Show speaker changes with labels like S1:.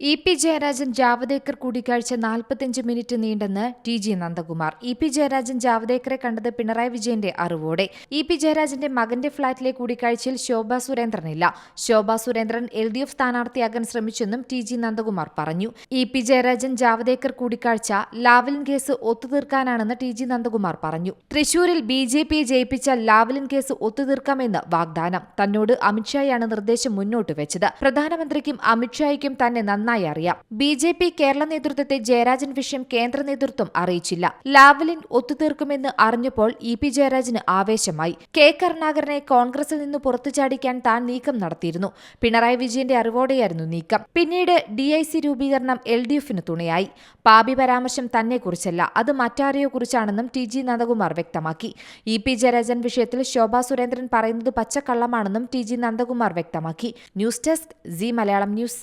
S1: E P Jayarajan Javadekar കൂടിക്കാഴ്ച നാൽപ്പത്തിയഞ്ച് minute നീണ്ടെന്ന് T G Nandakumar. E P Jayarajan ജാവദേക്കറെ കണ്ടത് പിണറായി വിജയന്റെ അറിവോടെ. ഇ പി ജയരാജന്റെ മകന്റെ ഫ്ളാറ്റിലെ കൂടിക്കാഴ്ചയിൽ Shobha സുരേന്ദ്രനില്ല. Shobha Surendran L D F സ്ഥാനാർത്ഥിയാകാൻ ശ്രമിച്ചെന്നും ടി ജി നന്ദകുമാർ പറഞ്ഞു. ഇ പി ജയരാജൻ ജാവദേക്കർ കൂടിക്കാഴ്ച ലാവലിൻ കേസ് ഒത്തുതീർക്കാനാണെന്ന് ടി ജി നന്ദകുമാർ പറഞ്ഞു. തൃശൂരിൽ ബി ജെ പിയെ ജയിപ്പിച്ച ലാവലിൻ കേസ് ഒത്തുതീർക്കാമെന്ന് വാഗ്ദാനം. തന്നോട് അമിത്ഷായാണ് നിർദ്ദേശം മുന്നോട്ട് വെച്ചത്. പ്രധാനമന്ത്രിക്കും അമിത്ഷായ്ക്കും തന്നെ നന്നായി അറിയാം. ബി ജെ പി കേരള നേതൃത്വത്തെ ജയരാജൻ വിഷയം കേന്ദ്ര നേതൃത്വം അറിയിച്ചില്ല. ലാവലിൻ ഒത്തുതീർക്കുമെന്ന് അറിഞ്ഞപ്പോൾ ഇ പി ജയരാജന് ആവേശമായി. കെ കരുണാകരനെ കോൺഗ്രസിൽ നിന്ന് പുറത്തു ചാടിക്കാൻ താൻ നീക്കം നടത്തിയിരുന്നു. പിണറായി വിജയന്റെ അറിവോടെയായിരുന്നു നീക്കം. പിന്നീട് ഡി ഐ സി രൂപീകരണം എൽ ഡി എഫിന് തുണയായി. പാപി പരാമർശം തന്നെക്കുറിച്ചല്ല അത് മറ്റാരെയോ കുറിച്ചാണെന്നും ടി ജി നന്ദകുമാർ വ്യക്തമാക്കി. ഇ പി ജയരാജൻ വിഷയത്തിൽ ശോഭാ സുരേന്ദ്രൻ പറയുന്നത് പച്ചക്കള്ളമാണെന്നും ടി ജി നന്ദകുമാർ വ്യക്തമാക്കി. News desk C Malayalam news.